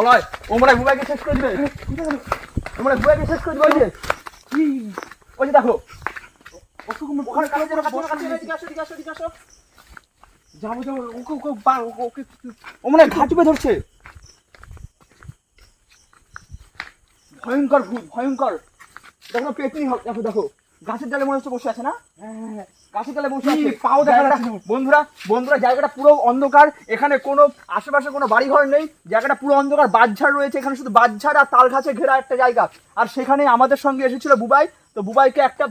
বলয় ও হয় বুবাইকে শেষ করে দিবে। হয় বুবাইকে শেষ করে দিবে ওই যে ওই যে দেখো। যাব যাব ওকে ওকে ওকে ও মনে হয় ধরছে। ভয়ঙ্কর ভয়ঙ্কর। দেখো পেতনি হ- দেখো দেখো গাছের ডালে মনে হচ্ছে বসে আছে না? হ্যাঁ, গাছের ডালে বসে কি পাও দেখা যাচ্ছে বন্ধুরা বন্ধুরা জায়গাটা পুরো অন্ধকার। এখানে কোনো আশেপাশে কোনো বাড়ি ঘর নেই। জায়গাটা পুরো অন্ধকার। বাঁশঝাড় রয়েছে। এখানে শুধু আর তাল গাছে ঘেরা একটা জায়গা। আর সেখানে আমাদের সঙ্গে এসেছিল বুবাই। তো বুবাইকে একটা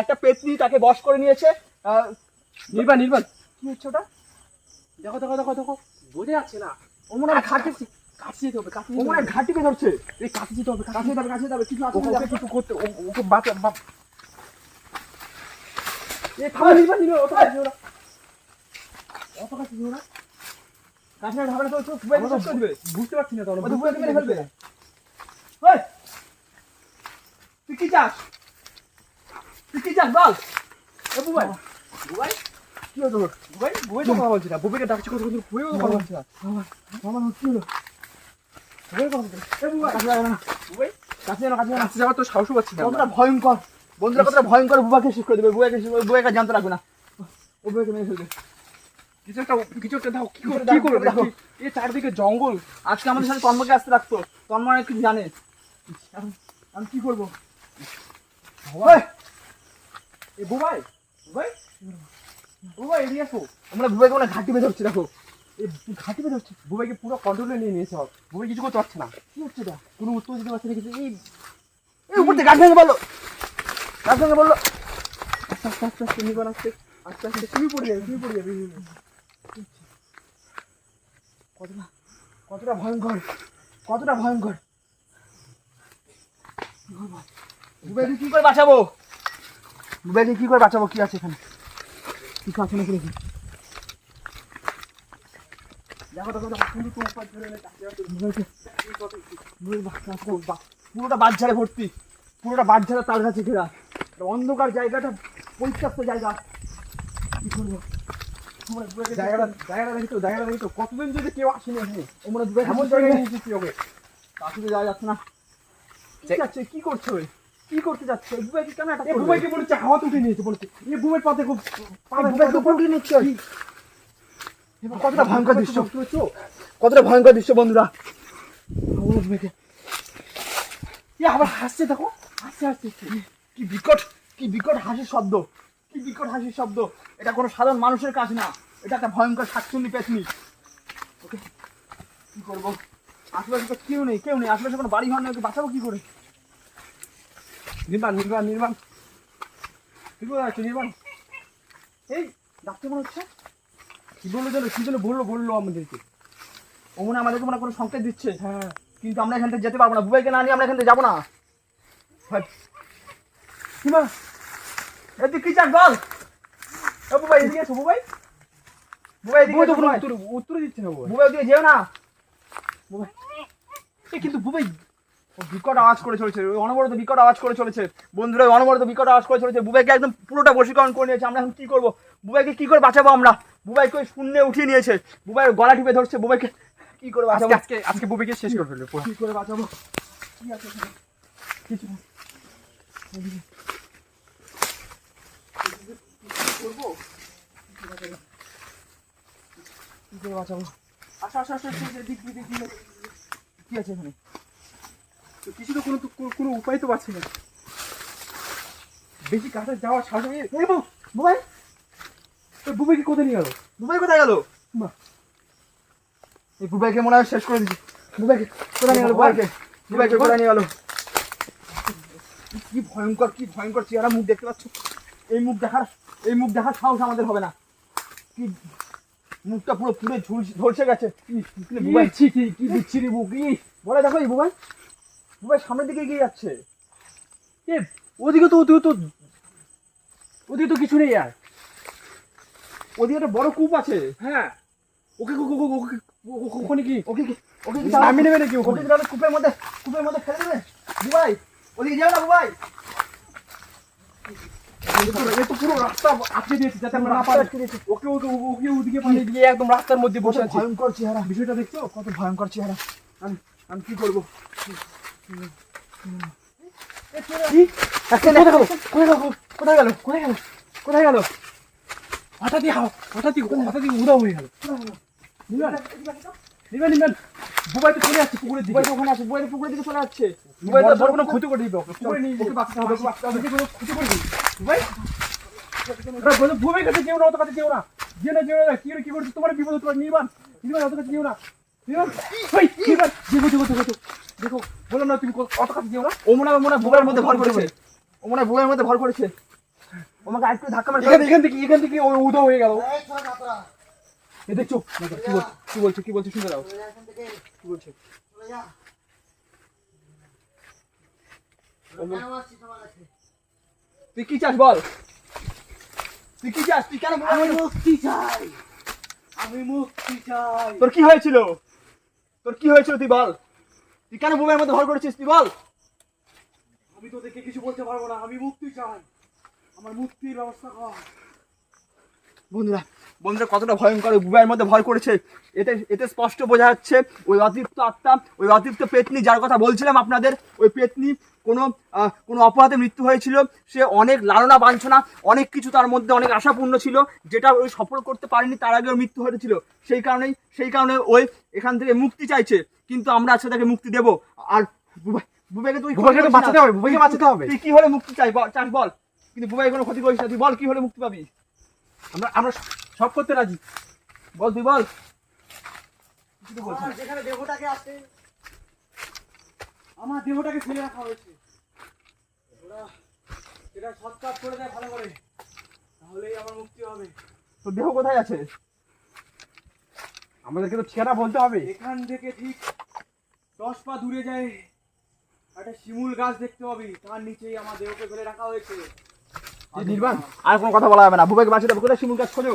একটা পেতনি তাকে বশ করে নিয়েছে। নির্বাণ নির্বাণ। কি হচ্ছে ওটা? দেখো দেখো দেখো দেখো। বোঝা যাচ্ছে না। ও মনে হয় ঘাটে কাছে যেতে হবে কাছে ও মনে হয় ঘাটিকে ধরছে? এই কাছে যেতে হবে কাছে যেতে হবে কাছে যেতে হবে। কিছু আছে। কিছু করতে ওকে বাঁচা এ থামো নির্বাণ নির্বাণ অত কাছে যেও না। অত কাছে যেও না। কাছে না ঢাকা তো তো বুবাইকে শেষ করে দিবে বুঝতে পারছি না তো বুবাইকে মেরে ফেলবে। ওই তুই কি চাস? তুই কি চাস বল। এ বুবাই। বুবাই? কি হলো তোর? বুবাই বুবাই তো কথা বলছি না। বুবাইকে ডাকছি কথা বলছি বুবাই কথা বলছি না। আমার কি হলো? বুবাই কথা বলছি। না। এ বুবাই। কাছে না বুবাই। কাছে না কাছে না। যাওয়ার তো সাহসও পাচ্ছি না। কতটা ভয়ঙ্কর। বন্ধুরা কতটা ভয়ঙ্কর বুবাকে শেষ করে দেবে বুবাকে বুবাকে জানতে রাখবে না। ও বুবাকে মেরে ফেলবে। কিছু একটা কিছু একটা দাও কি করে কি করে দেখো, এই চারদিকে জঙ্গল। আজকে আমাদের সাথে তন্ময়কে আসতে রাখতো। তন্ময় কিছু জানে। আমি কি করব? বুবাই বুবাই। বুবাই এদিকে আসো। আমরা বুবাইকে মানে ঘাটি বেঁধে ধরছি দেখো। এই ঘাটি বেঁধে হচ্ছে বুবাইকে পুরো কন্ট্রোলে নিয়ে নিয়েছে বুবাই কিছু করতে পারছে না। কি হচ্ছে এটা? কোনো উত্তর দিতে পারছে না কিছু। এই উপর থেকে গাছ ভেঙে বলল গাছ ভেঙে বলল আস্তে আস্তে আস্তে আস্তে নিবান আস্তে আস্তে আস্তে তুমি পড়ে যাবে তুমি পড়ে যাবে কতটা কতটা ভয়ঙ্কর কতটা ভয়ঙ্কর বুবাইকে কি করে বাঁচাবো বুবাইকে কি করে বাঁচাবো কি আছে এখানে কিছু আছে নাকি দেখি দেখো দেখো দেখো কিন্তু তো উপর ধরে এনে কাছে আছে। বুবাইকে বুবাই বাঁচাবো, বা- পুরোটা ভর্তি পুরোটা বাঁশঝাড়ে তাল গাছে ঘেরা একটা অন্ধকার জায়গাটা পরিত্যক্ত জায়গা। কি করব? জায়গাটা জায়গাটা দেখি তো জায়গাটা দেখি তো। কতদিন যদি কেউ আসেনি এখানে? এমন জায়গায় যাওয়া যাচ্ছে না। কি যে- যাচ্ছে? কি করছে ওই? করতে যাচ্ছে? কেন এটা নিয়েছে পাতে খুব নিচ্ছে এবার কতটা ভয়ঙ্কর দৃশ্য। কতটা ভয়ঙ্কর দৃশ্য বন্ধুরা। বুবাইকে। আবার হাসছে দেখো। হাসছে হাসছে। কি বিকট কি বিকট হাসির শব্দ, কি বিকট হাসির শব্দ। এটা কোনো সাধারণ মানুষের কাজ না। এটা একটা ভয়ঙ্কর শাকচুন্নি পেতনি। ওকে, কি করব? আশেপাশে তো কেউ নেই কেউ নেই। আশেপাশে কোনো বাড়ি ঘর নেই, ওকে বাঁচাবো কি করে? নির্বাণ নির্বাণ নির্বাণ কি করে আছে নির্বাণ এই ডাক্তার মনে হচ্ছে? কি বলল জানো কি জন্য বলল বলল আমাদেরকে। ও মনে আমাদেরকে মনে হয় কোনো সংকেত দিচ্ছে। হ্যাঁ কিন্তু আমরা এখান থেকে যেতে পারব না। বুবাইকে না নিয়ে আমরা এখান থেকে যাব না। সীমা এদিকে কি চাক বল এ বুবাই এদিকে এসো বুবাই। বুবাই এদিকে বুবাই তো বুবাই। উত্তর উত্তর দিচ্ছে না বুবাই। বুবাই ওদিকে যেও না। এ কিন্তু বুবাই ও বিকট আওয়াজ করে চলেছে অনবরত বিকট আওয়াজ করে চলেছে। বন্ধুরা অনবরত বিকট আওয়াজ করে চলেছে। বুবাইকে একদম পুরোটা বশীকরণ করে নিয়েছে। আমরা এখন কি করব? বুবাইকে কি করে বাঁচাবো আমরা? বুবাইকে শূন্যে উঠিয়ে নিয়েছে। বুবাইয়ের গলা টিপে ধরছে। বুবাইকে কি করে বাঁচাবো? আজকে আজকে বুবাইকে শেষ করে ফেলবে কি করে বাঁচাবো? কি আছে কিছু করব? কি করে বাঁচাবো? কি করে বাঁচাবো আসো আসো আসো আসো, এদিক, এদিক, এদিক, এদিক। কি আছে এখানে? তো কিছু তো কোনো কোনো- কোনো উপায় তো পাচ্ছি না। বেশি কাছে যাওয়ার সাহস নেই এই বউ, বুবাই কোথায় নিয়ে গেল? বুবাই কোথায় গেল? মা। এই বুবাইকে মনে হয় শেষ করে দিচ্ছি বুবাইকে কোথায় নিয়ে গেল? বুবাইকে বুবাইকে কোথায় নিয়ে গেল? কি ভয়ঙ্কর কি ভয়ঙ্কর চেহারা মুখ দেখতে পাচ্ছ? এই মুখ দেখার এই মুখ দেখার সাহস আমাদের হবে না। কি মুখটা পুরো পুরো ঝুলছে ঝলসে গেছে। কি বুবাই বুবাই? ছি ছি কি বিচ্ছিরি ই বলে দেখো এই বুবাই। বুবাই সামনের দিকে এগিয়ে যাচ্ছে। এ ওদিকে তো ওদিকে তো ওদিকে তো কিছু নেই আর। ওদিকে একটা বড় কূপ আছে। হ্যাঁ। ওকে ওকে ওকে ওকে ওকে- ওখানে কি? ওকে কি? ওকে কি নামিয়ে নেবে নাকি ওকে কূপের মধ্যে কূপের মধ্যে ফেলে দেবে। বুবাই ওদিকে যাও না বুবাই। পুরো রাস্তা আটকে দিয়েছে যাতে আমরা না পারি। ওকে ওকে ওকে ওদিকে পাঠিয়ে দিয়ে একদম রাস্তার মধ্যে বসে আছে। ভয়ঙ্কর চেহারা। বিষয়টা দেখছ? কত ভয়ঙ্কর চেহারা। আমি আমি কি করব? কোথায় গেল? কোথায় কোথায় হঠাৎই হাও- হঠাৎই হঠাৎই উদাও হয়ে গেল। নিবেন? নিবেন নিবেন। বুবাই তো চলে যাচ্ছে পুকুরের দিকে। ওখানে আছে বুবাই পুকুরের দিকে চলে যাচ্ছে। বুবাই তো বড় কোনো ক্ষতি করে দিবে ওকে। বাঁচতে হবে, বাঁচতে হবে। ক্ষতি করে দিবে। বুবাই কাছে যেও না অত কাছে যেও না। যেও না যেও না কি কি করছে? তোমার বিপদ তোমার নিবান নিবান অত কাছে যেও না। দেখো দেখো দেখো দেখো। বলো না তুমি অত কাছে যেও না। ও মনে হয় মনে হয় মধ্যে ভর করেছে। ও মনে হয় মধ্যে ভর করেছে। আমাকে আরেকটু ধাক্কা মারে এখান থেকে এখান থেকে উদা হয়ে গেল। এ দেখছ? কি বলছে কি বলছে কি বলছে শুনে দাও। কি বলছে? তুই কি চাস বল? তুই কি চাস? তুই কেন আমি মুক্তি চাই। আমি মুক্তি চাই। তোর কি হয়েছিল? তোর কি হয়েছিল তুই বল। তুই কেন বুবাইয়ের মধ্যে ভর করেছিস? তুই বল। আমি তো দেখে কিছু বলতে পারব না। আমি মুক্তি চাই। আমার মুক্তির ব্যবস্থা কর। বন্ধুরা বন্ধুরা কতটা ভয়ঙ্কর বুবাইয়ের মধ্যে ভয় করেছে। এতে এতে স্পষ্ট বোঝা যাচ্ছে ওই অতৃপ্ত আত্মা ওই অতৃপ্ত পেতনি যার কথা বলছিলাম আপনাদের ওই পেতনি কোনো কোনো অপরাধে মৃত্যু হয়েছিল সে অনেক লালনা বাঞ্ছনা অনেক কিছু তার মধ্যে অনেক আশাপূর্ণ ছিল যেটা ওই সফল করতে পারেনি তার আগে মৃত্যু হয়েছিল। সেই কারণেই সেই কারণে ওই এখান থেকে মুক্তি চাইছে কিন্তু আমরা আজকে তাকে মুক্তি দেব। আর বুবাইকে তুই বাঁচাতে হবে, বুবাইকে বাঁচাতে হবে। তুই কি হলে মুক্তি চাই? বল- চাস বল। কিন্তু বুবাই কোনো ক্ষতি করিস না তুই বল কি হলে মুক্তি পাবি? আমরা আমরা সব করতে রাজি। বল তুই বল। যেখানে দেহটাকে আছে আমার দেহটাকে ফেলে রাখা হয়েছে। ওরা এটা সৎকার করে দেয় ভালো করে। তাহলেই আমার মুক্তি হবে। তোর দেহ কোথায় আছে? আমাদেরকে তো ঠিকানা বলতে হবে। এখান থেকে ঠিক দশ পা দূরে যায় একটা শিমুল গাছ দেখতে পাবি। তার নিচেই আমার দেহকে ফেলে রাখা হয়েছে। নির্বাণ আর কোনো কথা বলা হবে না। বুবাইকে বাঁচিয়ে দেবে কোথায় শিমুল গাছ খোঁজো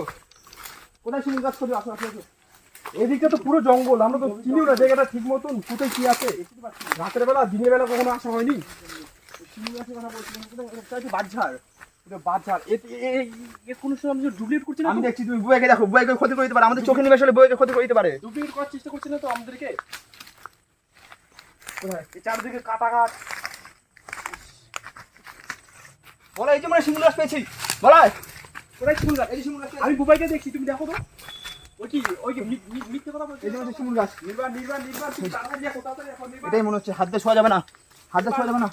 কোথায় শিমুল গাছ খোঁজো আসো আসো আসো। এদিকটা তো পুরো জঙ্গল আমরা তো চিনিও না জায়গাটা ঠিক মতন কোথায় কি আছে? রাতের বেলা দিনের বেলা কখনো আসা হয়নি? কোনো সময় ডুপ্লিকেট করছি না আমি দেখছি তুমি দেখো ক্ষতি করে দিতে পারে আমাদের চোখে নিবেশ হলে ক্ষতি করে দিতে পারে। ডুপ্লিকেট করার চেষ্টা করছি না তো আমাদেরকে? কোথায়? চারদিকে কাটা গাছ। বলা এই যে মানে শিমুল গাছ পেয়েছি। বলা কোথায় শিমুল গাছ? এই যে শিমুল গাছ আমি বুবাইকে দেখছি তুমি দেখো তো। এটাই মনে হচ্ছে হাত দিয়ে শোয়া যাবে না। হাত দিয়ে শোয়া যাবে না।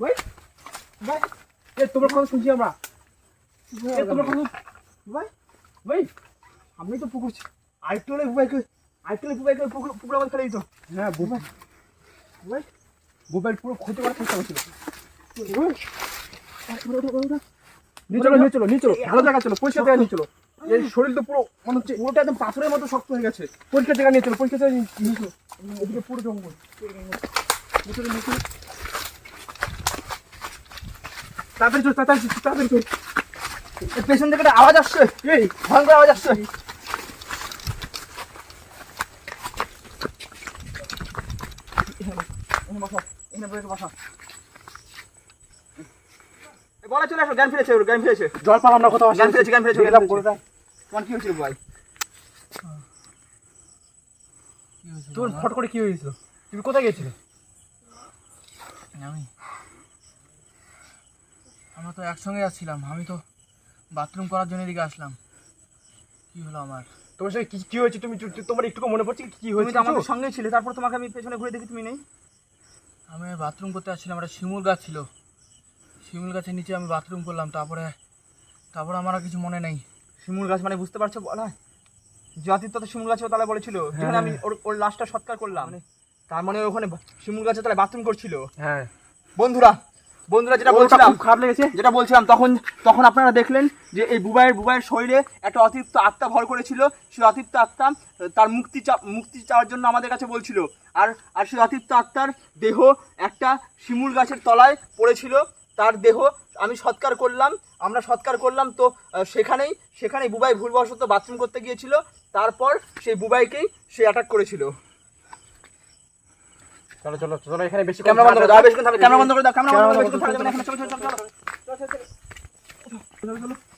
ভাই ভাই তোমার কথা শুনছি আমরা? তোমার কথা ভাই ভাই আমি তো পুকুর আরেকটু হলে বুবাইকে আরেকটু হলে বুবাইকে পুকুর ফেলে দিত। হ্যাঁ বুবাই। বুবাই। বুবাই পুরো ক্ষতি করার চেষ্টা করছিল নিয়ে চলো নিয়ে চলো নিয়ে চলো। ভালো জায়গা চলো পরিষ্কার জায়গা নিয়ে চলো। এই শরীর তো পুরো মনে হচ্ছে পুরোটা একদম পাথরের মতো শক্ত হয়ে গেছে। পরিষ্কার জায়গা নিয়ে চলো পরিষ্কার জায়গা নিয়ে নিয়ে চলো। এদিকে পুরো জঙ্গল। নিয়ে চলো তাড়াতাড়ি চলো তাড়াতাড়ি তাড়াতাড়ি চলো। পেছন থেকে একটা আওয়াজ আসছে। এই ভয়ঙ্কর আওয়াজ আসছে এখানে বসো, এখানে বসে বসো। এই বলা চলে আসো জ্ঞান ফিরেছে জ্ঞান ফিরেছে। জল পালাম না কোথাও জ্ঞান ফিরেছে জ্ঞান ফিরেছে জ্ঞান করে দাও তোমার কি হয়েছিল ভাই? তোর ফট করে কি হয়েছিল? তুমি কোথায় গেছিলে আমি? আমরা তো একসঙ্গে যাচ্ছিলাম আমি তো বাথরুম করার জন্য এদিকে আসলাম। কি হলো আমার? তোমার সাথে কি কি হয়েছে? তুমি তোমার একটু মনে পড়ছে কি হয়েছে তো আমাদের সঙ্গে ছিলে তারপর তোমাকে আমি পেছনে ঘুরে দেখি তুমি নেই? আমি বাথরুম করতে আসছিলাম একটা শিমুল গাছ ছিল। শিমুল গাছের নিচে আমি বাথরুম করলাম তারপরে তারপরে আমার আর কিছু মনে নেই। শিমুল গাছ মানে বুঝতে পারছ? বলা জাতির তো শিমুল গাছে তাহলে বলেছিল। যেখানে আমি ওর ওর লাশটা সৎকার করলাম। তার মানে ওখানে শিমুল গাছে তাহলে বাথরুম করছিল। হ্যাঁ। বন্ধুরা বন্ধুরা যেটা বলছিলাম খারাপ লেগেছে। যেটা বলছিলাম তখন তখন আপনারা দেখলেন যে এই বুবাইয়ের বুবাইয়ের শরীরে একটা অতিরিক্ত আত্মা ভর করেছিল। সেই অতিরিক্ত আত্মা তার মুক্তি চা- মুক্তি চাওয়ার জন্য আমাদের কাছে বলছিল। আর আর সেই অতিরিক্ত আত্মার দেহ একটা শিমুল গাছের তলায় পড়েছিল। তার দেহ আমি সৎকার করলাম আমরা সৎকার করলাম। তো সেখানেই সেখানেই বুবাই ভুলবশত বাথরুম করতে গিয়েছিল। তারপর সেই বুবাইকেই সে অ্যাটাক করেছিল। চলো চলো চলো এখানে বেশি ক্যামেরা বন্ধ করে দাও বেশি ক্যামেরা বন্ধ করে দাও ক্যামেরা বন্ধ করে বেশিক্ষণ থাকবে না এখানে চলো চলো চলো চলো চলো চলো চলো